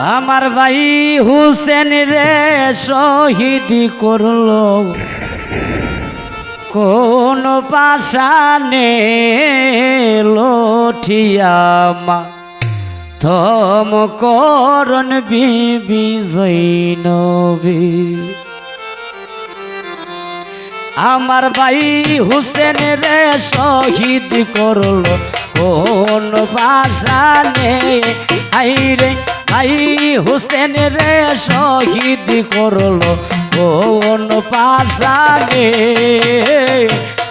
আমার ভাই হুসেন রে শহীদ করল। কোন পাশানে লঠিয়ামা থম করণ বিবি জৈনবী। আমার ভাই হুসেন রে শহীদ করল। কোন বাসানে হাই রে ভাই হুসেন রে শহীদ করল কোন পাশানে।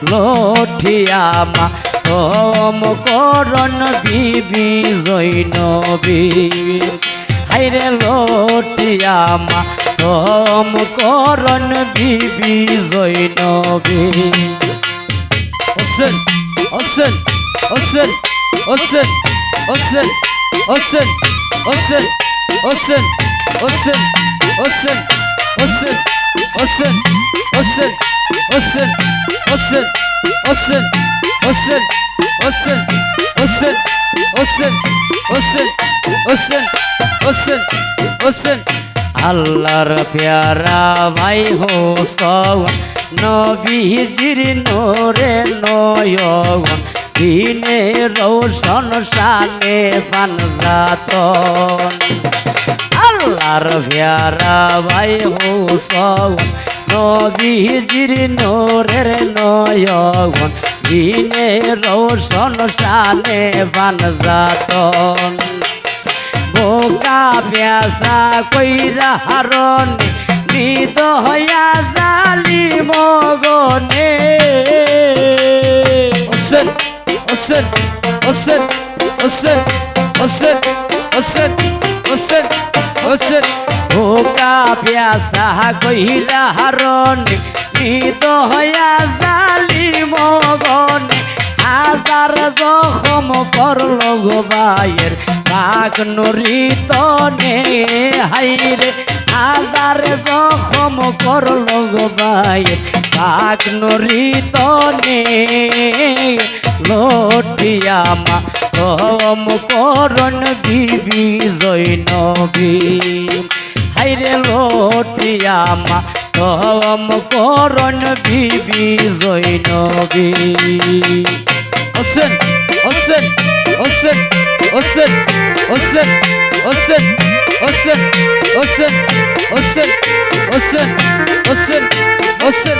লঠিয়ামা তোম করণ বিবি জৈনবী। হাইরে লটিয়ামা তোম করণ বিবি Jain জৈনবী। Olsun, olsun, olsun, olsun, olsun, olsun, olsun, olsun, olsun, olsun, olsun, olsun, olsun, olsun, olsun, olsun, olsun, olsun, olsun, olsun, olsun, olsun, olsun, olsun. আল্লাহর প্যারা ভাই হোসন নবীজির নোরে নয়ন দিনে রোশন শানে পানজাতন আল্লাহর প্যারা ভাই হোসন, নবীজির নোরের নয়ন। দিনে রোশন শানে পানজাতন বোকা পেশা কইরা হারণ নিদ হইয়া জালি মগনে السن السن السن السن السن السن السن ভোকা পিয়াসা কহিলা হারণ নিত হইয়া জালি মগন আজার জখম করল গোবায়ের কাক নরিত নে হাইরে আজার জখম করল গোবায়ের কাক নরিত নে নরিতনে লটিয়ামা কম করণ বিবি জৈনবী হাইরে লটিয়ামা কম করণ বিবি জৈনবী Olsun, olsun, olsun, olsun, olsun, olsun, olsun, olsun, olsun, olsun, olsun,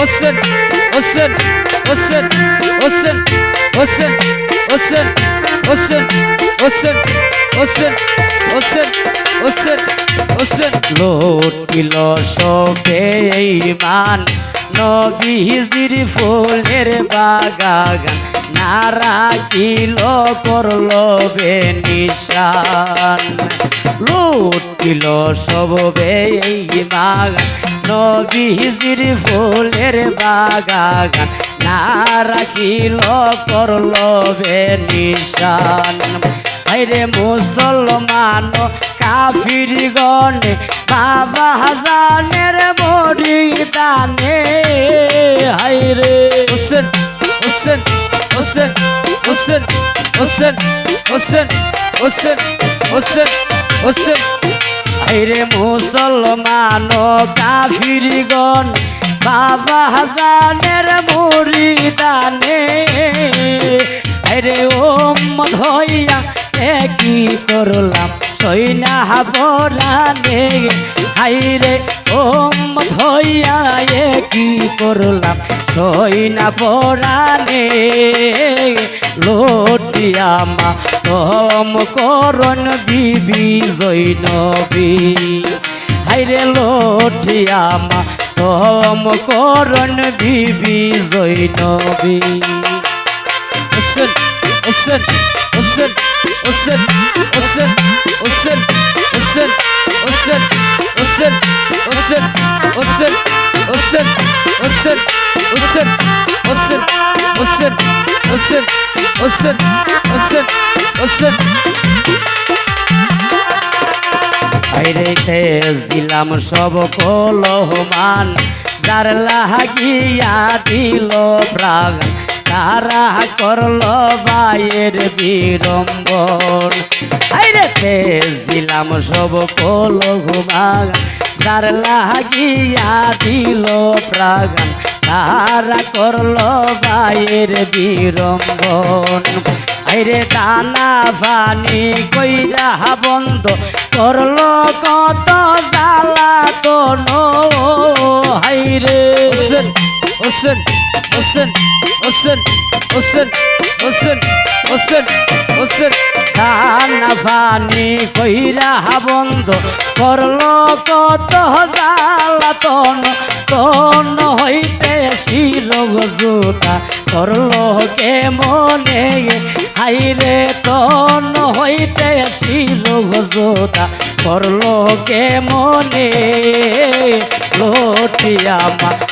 olsun, olsun, olsun, olsun, olsun, olsun, olsun, olsun, olsun, olsun, olsun, olsun, olsun. লটিল সবে মান নবীজির ফুলের বাগান নারা কিল করল বেনিশান লুটিল সবে বাগান নবীজির ফুলের বাগান নারা কিল করল বেনিশান আইরে মুসলমান কাফির গনে বাবা হাজানের মরি দানে হাইরে Olsun, olsun, olsun, olsun, olsun, olsun, olsun, olsun, olsun. আইরে মুসলমান কাফির গন বাবা হাজানের মরি দানে আইরে ও মধইয়া কি করলাম? সইনা হাবরানে হাইরে ও মধইয়া কি করলাম? সইনা পরানে লটিয়ামা তম করণ বিবি জৈনবী। হাইরে লটিয়ামা তম করণ বিবি জৈনবী। Olsun, olsun, olsun, olsun. বাইরে দিলাম সব কলহমান যার লাগিয়া দিল প্রাণ তারা করল বাইয়ের বিড়ম্বন। আইরে দিলাম সব কলঘুমান যার লাগিয়া দিল প্রাগান। তারা করল বাইয়ের বিড়ম্বন। আইরে দানা পানি কইরা বন্ধ, করল কত জ্বালা তো হাইরে। ওসেন ওসেন ওসেন ওসেন ওসেন ওসেন ওসেন ওসেন দানা পানি কইরা বন্ধ, করল কত জ্বালা তন তন হইতে শিরগ জোতা, করল কে মনে? হাইরে তন হইতে শিরগ জোতা, করল কে মনে? লটিয়া মা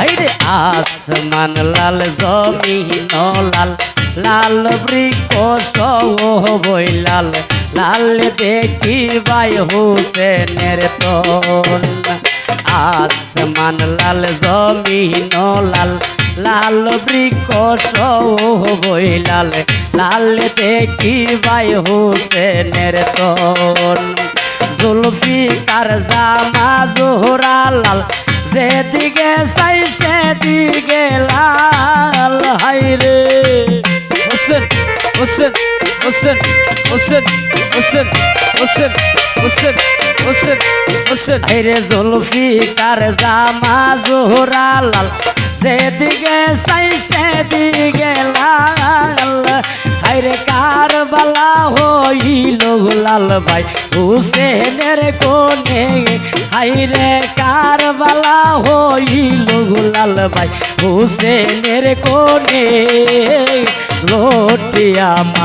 আইরে আসমান লাল, জমিন লাল লাল বৃক্ষ বই লাল। লাল দেখি বাই হুসেনের তন আসমান লাল, জমিন লাল লাল বৃক্ষ বই লাল। লাল দেখি বাই হুসেনের তন জুলফি তার জামা জোহরা লাল যেদিকে চাই সেদিকে লাল। হাই রে। হোসেন হোসেন হোসেন হোসেন হোসেন হোসেন। হাইরে জুলফি কার জামা জোহরা লাল। যেদিকে চাই সেদিকে লাল। হাইরে কার বালা হইল লাল ভাই, হুসেনের কোনে হাইরে কার বালা হইল লাল ভাই, হুসেনের কোনে লোটিয়া মা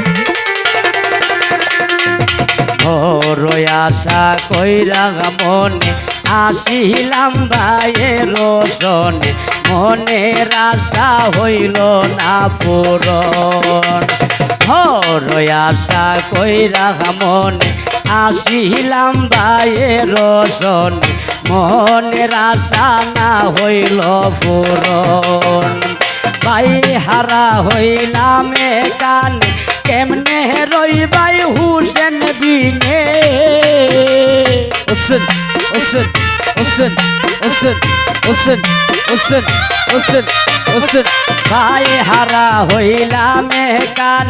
বড় আশা কইরা মনে, আসিলাম ভাইয়ের রোশনে মনের আশা হইল না পূরণ। বড় আশা কইরা মনে, আসিলাম ভাইয়ের রোশনে মনের আশা না হইল পূরণ। ভাই হারা হইলাম কানে, কেমনে হুসেন দিনে Olsun, olsun, olsun, olsun, olsun, olsun, olsun, olsun. ভাই হারা হইলাম কান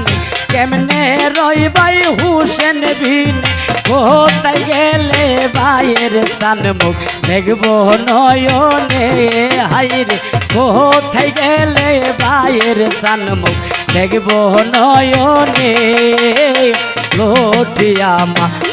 কেমনে রই ভাই হুসেন ভিন কোথায় গেলে ভাইয়ের সানমুখ? দেখব নয়নে হাইরে কোথায় গেলে ভাইয়ের সানমুখ? দেখব নয়নে লোটিয়া মা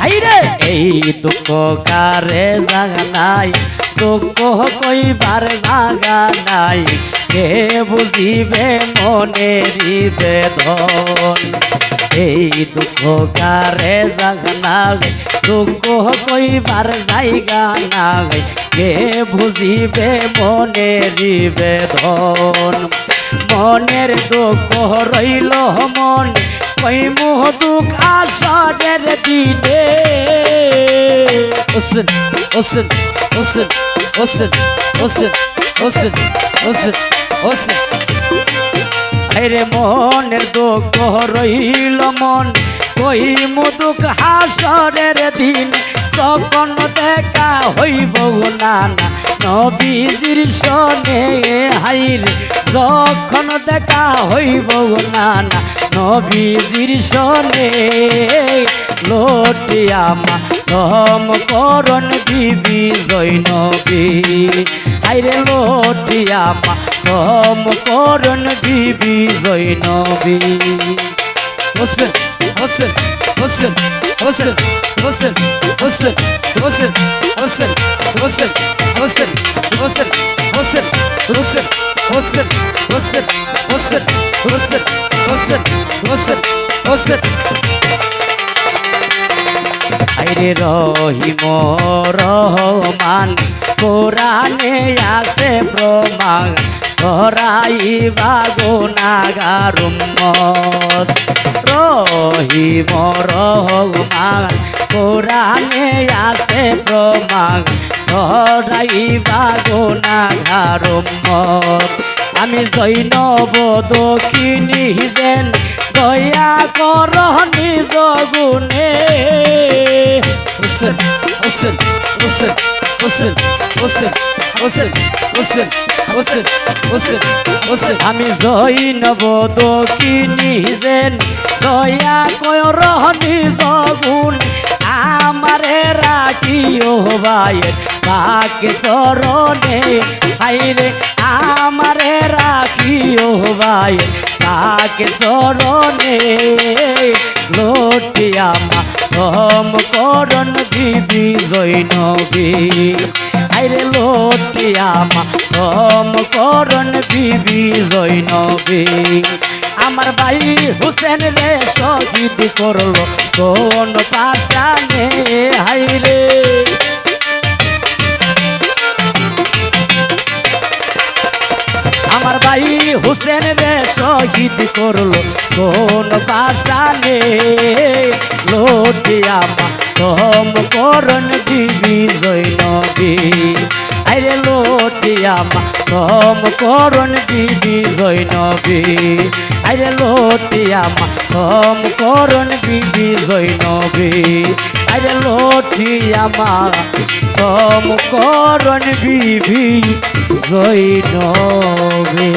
হাইরে এই দুঃখ কারে জাগা নাই, দুঃখ কইবার জাগা নাই। কে বুঝিবে মনের বেদন এই দুঃখ কারে জাগা নাই, দুঃখ কইবার জায়গা নাই। কে বুঝিবে মনের বেদন মনের দুঃখ রইল মনে কই মুহদুক আসরের দিনে Listen, listen, listen, listen, listen, listen, listen, listen. আরে মনের দুঃখ রইল মন কই মুদুক হাসরের দিন কখন দেখা হইব না নবীজির সনে হাইর, যখন দেখা হইব না নবীজির সনে লোটি আমা, ধম করণ বিবি জয় নবী। হাইরে, লোটি ধম করণ বিবি জয় নবী। Hossain Hossain Hossain. Listen, listen, listen, listen, listen, listen, listen, listen, listen, listen, listen, listen, listen, listen, listen, listen, listen. আইরে রহিম রহমান কোরআনে আছে প্রমাণ ধরাইবা গুনাগারুম রহিম রহমান কোরআনে আছে প্রমাণ। ধরাইবা গুনাগারুম আমি জৈনব দক্ষিণী যেন দয়া কর নিজ গুণে। Listen, listen, listen, আমি জয় নব দক্ষিণী যেন দয়া কয় রহনি জগুণ। আমারে রাখিও ভাইয়ের বাকে সরণে আইরে আমারে রাখিও ভাইয়ের বাকে সরণে চরণে লটিয়ামা তম করণ দিবি জৈনবী। আইরে লটিয়ামা তম করণ বিবি জৈনবী। আমার ভাই হুসেন রে শহীদ করল, কোন পাশানে, হাইরে। হুসেন রে শহীদ করল, কোন পাশানে লোটিয়ামা তম করণ দিবি জৈনবী আরে লোটিয়ামা তম করণ দিবি জৈনবী আরে লোটিয়ামা তম করণ বিবি জৈনবী। আরে লোটিয়ামা তম করণ বিবি জৈনবী।